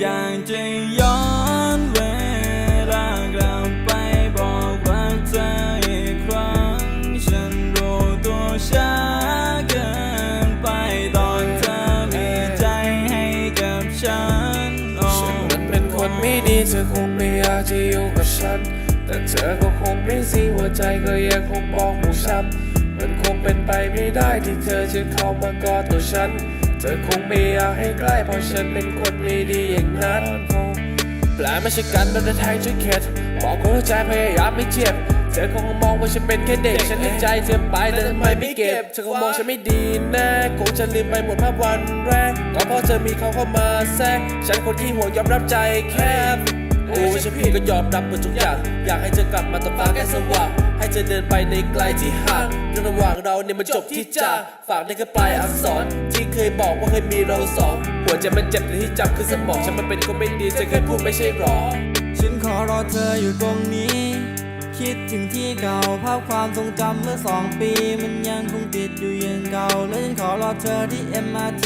อยากจะย้อนเวลากลับไปบอกรักเธออีกครั้ง ฉันรู้ตัวช้าเกินไปตอนเธอมีใจให้กับฉันฉันมันเป็นคนไม่ดีเธอคงไม่อยากจะอยู่กับฉัน แต่เธอก็คงไม่สิหัวใจก็ยังคงบอกหมูช้ำมันคงเป็นไปไม่ได้ที่เธอจะเข้ามากอดตัวฉัน ธอคงไม่อยากให้ใกล้เพราะฉันเป็นคนไม่ดีอย่างนั้นแปลไม่ใช่กันโดนแทงจนเข็ดบอกว่าหัวใจพยายามไม่เจ็บเธอคงมองว่าฉันเป็นแค่เด็ก ฉันให้ใจเธอไปแต่ทำไมไม่เก็บ เธอคงมองฉันไม่ดีแน่คงจะลืมไปหมดภาพวันแรกก็เพราะเธอมีเขาเข้ามาแทรกฉันคนที่ห่วงยอมรับใจแคบโอ้ฉันผิดก็ยอมรับหมดทุกอย่าง อยากให้เธอกลับมาตอฟ้าใกล้สว่าง ให้เธอเดินไปในไกลที่ห่างเรื่องระหว่างเราเนี่ยมันจบที่จากฝากในกระปลายอักษร ที่เคยบอกว่าเคยมีเราสอง หัวใจมันเจ็บแต่ที่จำคือสมองฉันมันเป็นคนไม่ดีเธอเคยพูดไม่ใช่หรอ ฉันขอรอเธออยู่ตรงนี้ คิดถึงที่เก่าภาพความทรงจำเมื่อสองปี มันยังคงติดอยู่ย่างเก่า และฉันขอรอเธอที่ MRT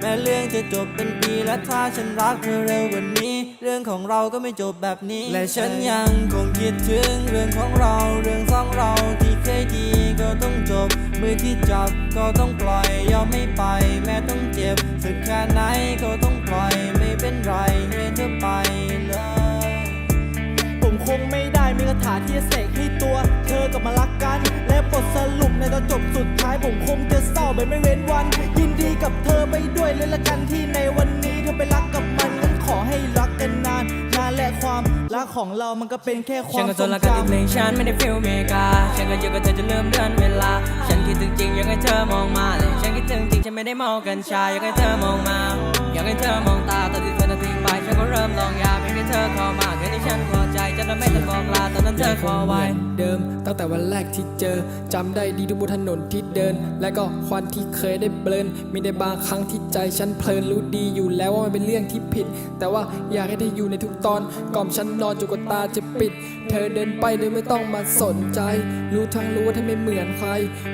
แม้เรื่องจะจบเป็นปีและถ้าฉันรักเธอเร็วกว่านี้ เรื่องของเราก็ไม่จบแบบนี้ และฉันยังคงคิดถึงเรื่องของเรา เรื่องของเราที่เคยดีก็ต้องจบ มือที่จับก็ต้องปล่อยยอมไม่ไป แม้ต้องเจ็บสุดแค่ไหนก็ต้องปล่อยไม่เป็นไรให้เธอไปเลยผมคงไม่ได้มีคาถาที่จะเสกให้ตัว เธอกลับมารักกัน และบทสรุปในตอนจบสุดท้ายผมคงจะเศร้าไปไม่เว้นวันยินดี กับเธอไปด้วยเลยละกันที่ในวันนี้เธอไปรักกับมันงั้นขอให้รักกันนานนานและความรักของเรามันก็เป็นแค่ความฉันก็ทนรักกันที่เพลจำงฉันไม่ได้ฟิลเมกา ฉันก็อยู่กับเธอจะเริ่มเดือนเวลา ฉันคิดถึงจริงอยากให้เธอมองมาเลยฉันคิดถึงจริงฉันไม่ได้มองกันชาอยากให้เธอมองมา อยากให้เธอมองตา อใจจะทำให้เธอบอกลาตอนนั้นเธอขอไว้เดิม ตั้งแต่วันแรกที่เจอจำได้ดีทุกบนถนนที่เดิน และก็ควันที่เคยได้เบลนมีในบางครั้งที่ใจฉันเพลินรู้ดีอยู่แล้วว่ามันเป็นเรื่องที่ผิด แต่ว่าอยากให้เธออยู่ในทุกตอนกล่อมฉันนอนจนกว่าตาจะปิด เธอเดินไปโดยไม่ต้องมาสนใจ รู้ทั้งรู้ว่าเธอไม่เหมือนใคร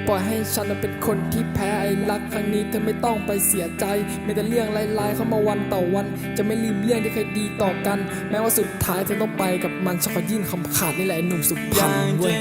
ปล่อยให้ฉันนั้นเป็นคนที่แพ้ไอ้รักครั้งนี้เธอไม่ต้องไปเสียใจมีแต่เรื่องร้ายๆเข้ามาวันต่อวัน จะไม่ลืมเรื่องที่เคยดีต่อกัน แม้ว่าสุดท้ายเธอต้องไปกับมันฉันขอยื่นคำขาดนี่แหละหนุ่มสุพรรณเว้ย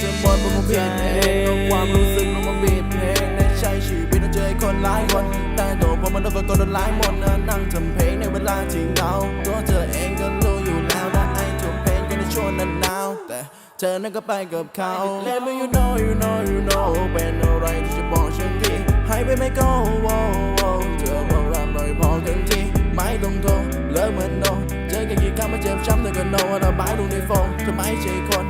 เรื่องจะหมดเพรามผิดเองเอาความรู้สึกลงมาบีบเพลงในใช้ชีวิตต้องเจอคนหลายคนแต่ตัวผมมันโดนฝันกดโดนหลายหมดนะนั่งทำเพลงในเวลาที่เหงาตัวเธอเองก็รู้อยู่แล้วนะไอ้ทุกเพลงก็ในช่วงนั้นหนาวแต่เธอนั้นก็ไปกับเขา Let me you know you know you know เป็นอะไรที่จะบอกฉันทีให้ไปไม่ก็ว้โว้เธอบอกรำหน่อยพอกันทีไม่ต้องโทรเลิกเหมือนโนเจอกันกี่ครั้งมาเจ็บช้ำเธอก็โนระบายลงในโฟมเธอไม่ใช่คน